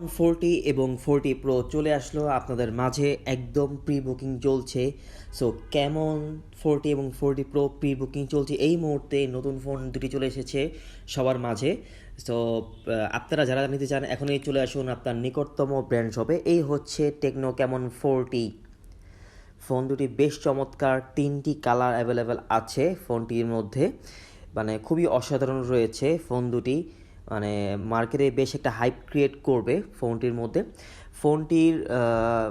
Forty এবং forty pro চলে আসলো আপনাদের মাঝে। একদম প্রি বুকিং চলছে। সো কেমন ফোরটি এবং ফোরটি প্রো প্রি বুকিং চলছে? এই মুহূর্তে নতুন ফোন দুটি চলে এসেছে সবার মাঝে। সো আপনারা যারা নিতে চান, এখনই চলে আসুন আপনার নিকটতম ব্র্যান্ড শপে এই হচ্ছে টেকনো কেমন ফোরটি। ফোন দুটি বেশ চমৎকার, তিনটি কালার অ্যাভেলেবেল আছে ফোনটির মধ্যে। মানে খুবই অসাধারণ রয়েছে ফোন দুটি। মানে মার্কেটে বেশ একটা হাইপ ক্রিয়েট করবে ফোনটির মধ্যে। ফোনটির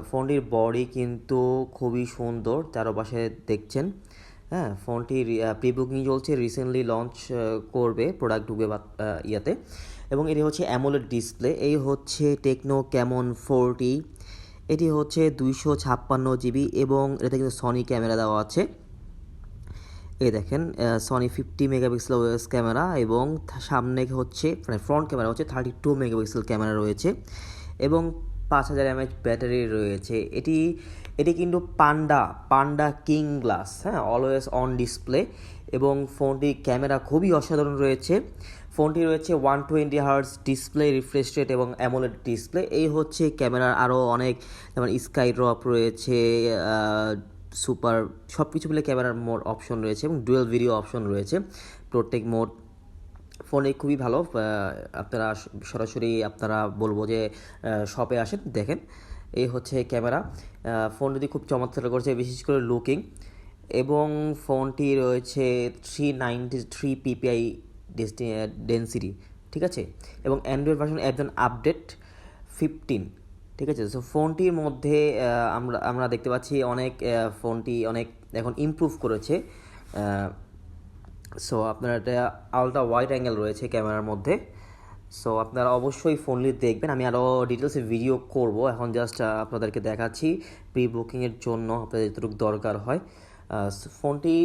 ফোনটির বডি কিন্তু খুবই সুন্দর, চারপাশে দেখছেন। হ্যাঁ ফোনটির প্রি বুকিং চলছে রিসেন্টলি লঞ্চ করবে প্রোডাক্ট ঢুকবে ইয়াতে। এবং এটি হচ্ছে অ্যামোলেড ডিসপ্লে এই হচ্ছে টেকনো ক্যামন ফোরটি এটি হচ্ছে দুইশো ছাপ্পান্ন জিবি এবং এটাতে কিন্তু সনি ক্যামেরা দেওয়া আছে। এই দেখেন Sony fifty megapixel OS camera এবং সামনে হচ্ছে মানে ফ্রন্ট ক্যামেরা হচ্ছে থার্টি টু মেগাপিক্সেল ক্যামেরা রয়েছে এবং পাঁচ হাজার এমএচ ব্যাটারি রয়েছে। এটি এটি কিন্তু পান্ডা পান্ডা কিং গ্লাস হ্যাঁ অলওয়েজ অন ডিসপ্লে এবং ফোনটির ক্যামেরা খুবই অসাধারণ রয়েছে। ফোনটি রয়েছে one twenty hertz display refresh rate এবং অ্যামোলেড ডিসপ্লে এই হচ্ছে ক্যামেরার আরও অনেক, যেমন স্কাই ড্রপ রয়েছে সুপার সব কিছু মিলে ক্যামেরার মোড অপশন রয়েছে এবং ডুয়েল ভিডিও অপশন রয়েছে। প্রত্যেক মোড ফোনে খুবই ভালো। আপনারা সরাসরি আপনারা বলব যে শপে আসেন, দেখেন। এই হচ্ছে ক্যামেরা। ফোন যদি খুব চমৎকার করছে, বিশেষ করে লুকিং এবং ফোনটি রয়েছে three ninety three PPI density ঠিক আছে? এবং অ্যান্ড্রয়েড ভার্সন একজন আপডেট ফিফটিন ঠিক আছে? সো ফোনটির মধ্যে আমরা আমরা দেখতে পাচ্ছি অনেক ফোনটি অনেক এখন ইমপ্রুভ করেছে। সো আপনার একটা আলট্রা ওয়াইড অ্যাঙ্গেল রয়েছে ক্যামেরার মধ্যে। সো আপনারা অবশ্যই ফোনলি দেখবেন। আমি আরও ডিটেলসে ভিডিও করব। এখন জাস্ট আপনাদেরকে দেখাচ্ছি। প্রি বুকিংয়ের জন্য আপনাদের যতটুকু দরকার হয়। ফোনটি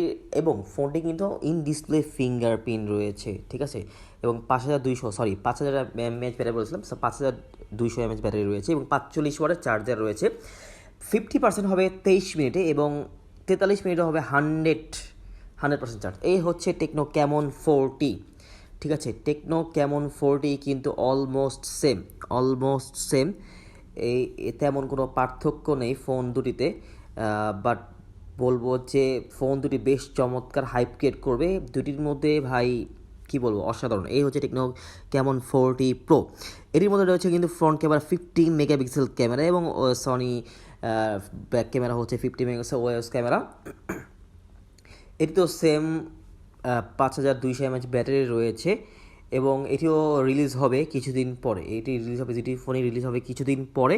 এবং ফোনটি কিন্তু ইন ডিসপ্লে ফিঙ্গারপ্রিন্ট রয়েছে, ঠিক আছে? এবং পাঁচ হাজার দুইশো সরি পাঁচ হাজার এমএচ ব্যাটারি বলেছিলাম পাঁচ হাজার দুইশো এমএচ ব্যাটারি রয়েছে এবং পাঁচচল্লিশ ওয়াটের চার্জার রয়েছে। ফিফটি পার্সেন্ট হবে তেইশ মিনিটে এবং তেতাল্লিশ মিনিটে হবে হান্ড্রেড হান্ড্রেড পার্সেন্ট চার্জ এই হচ্ছে টেকনো ক্যামন ফোরটি ঠিক আছে? টেকনো ক্যামন ফোরটি কিন্তু অলমোস্ট সেম অলমোস্ট সেম এই তেমন কোনো পার্থক্য নেই ফোন দুটিতে বাট বলব যে ফোন দুটি বেশ চমৎকার হাইপ ক্রিয়েট করবে। দুটির মধ্যে ভাই, কি বলব, অসাধারণ। এই হচ্ছে টেকনো ক্যামন ফোরটি প্রো এটির মধ্যে রয়েছে কিন্তু front camera fifteen megapixel camera এবং সনি ব্যাক ক্যামেরা হচ্ছে ফিফটি মেগাপিক্সেল ওএস ক্যামেরা এটি তো সেম পাঁচ হাজার দুইশো এমএচ ব্যাটারি রয়েছে এবং এটিও রিলিজ হবে কিছুদিন পরে। এটি রিলিজ হবে, যেটি ফোনে রিলিজ হবে কিছুদিন পরে।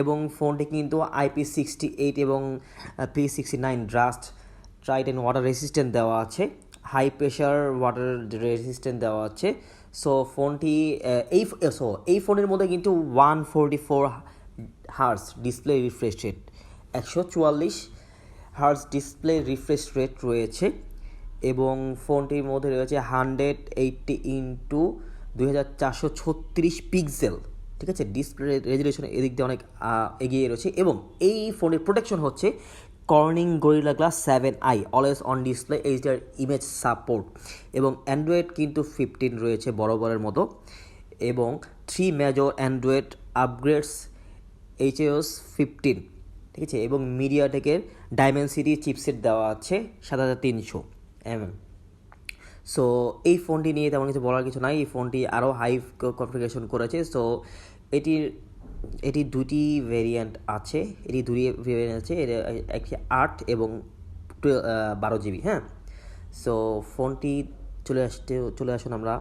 এবং ফোনটি কিন্তু আইপি সিক্সটি এইট এবং পি সিক্সটি নাইন ড্রাস্ট ট্রাইট অ্যান্ড ওয়াটার রেসিস্ট্যান্ট দেওয়া আছে। হাই প্রেশার ওয়াটার রেসিস্ট্যান্ট দেওয়া আছে। সো ফোনটি এই সো এই ফোনের মধ্যে কিন্তু one forty four hertz display refresh rate একশো চুয়াল্লিশ হার্স ডিসপ্লে রিফ্রেশ রেট রয়েছে এবং ফোনটির মধ্যে রয়েছে হান্ড্রেড এইটটি ইন্টু দুই হাজার চারশো ছত্রিশ পিক্সেল ঠিক আছে? ডিসপ্লে রেজুলেশন এদিক দিয়ে অনেক এগিয়ে রয়েছে এবং এই ফোনের প্রোটেকশন হচ্ছে Corning Gorilla glass seven I always on display HDR image support এবং অ্যান্ড্রয়েড কিন্তু ফিফটিন রয়েছে বরাবরের মতো এবং three major Android upgrades HS fifteen ঠিক আছে? এবং মিডিয়াটেকের ডাইমেনসিটি চিপসেট দেওয়া আছে সাত হাজার তিনশো এমএম। সো এই ফোনটি নিয়ে তেমন কিছু বলার কিছু নাই। এই ফোনটি আরও হাই কনফিগারেশন করেছে। সো এটির এটি দুটি ভেরিয়েন্ট আছে। এটি দুটি ভেরিয়েন্ট আছে। এর, একটি আট এবং বারো জিবি হ্যাঁ? সো ফোনটি চলে আসতে, চলে আসুন আমরা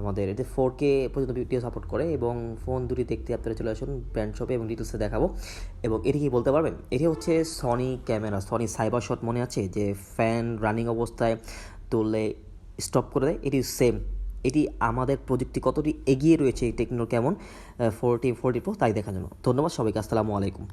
আমাদের এতে ফোর কে পর্যন্ত ভিডিও সাপোর্ট করে এবং ফোন দুটি দেখতে আপনারা চলে আসুন ব্র্যান্ড শপে এবং ডিটেলসে দেখাবো। এবং এটি কি বলতে পারবেন? এটি হচ্ছে Sony camera Sony cyber shot মনে আছে? যে ফ্যান রানিং অবস্থায় তুললে স্টপ করে দেয়, এটি সেম এটি আমাদের প্রযুক্তি কতটি এগিয়ে রয়েছে এই টেকনো কেমন ফোরটি ফোরটি প্রো তাই দেখার জন্য। ধন্যবাদ সবাইকে, আসসালামু আলাইকুম।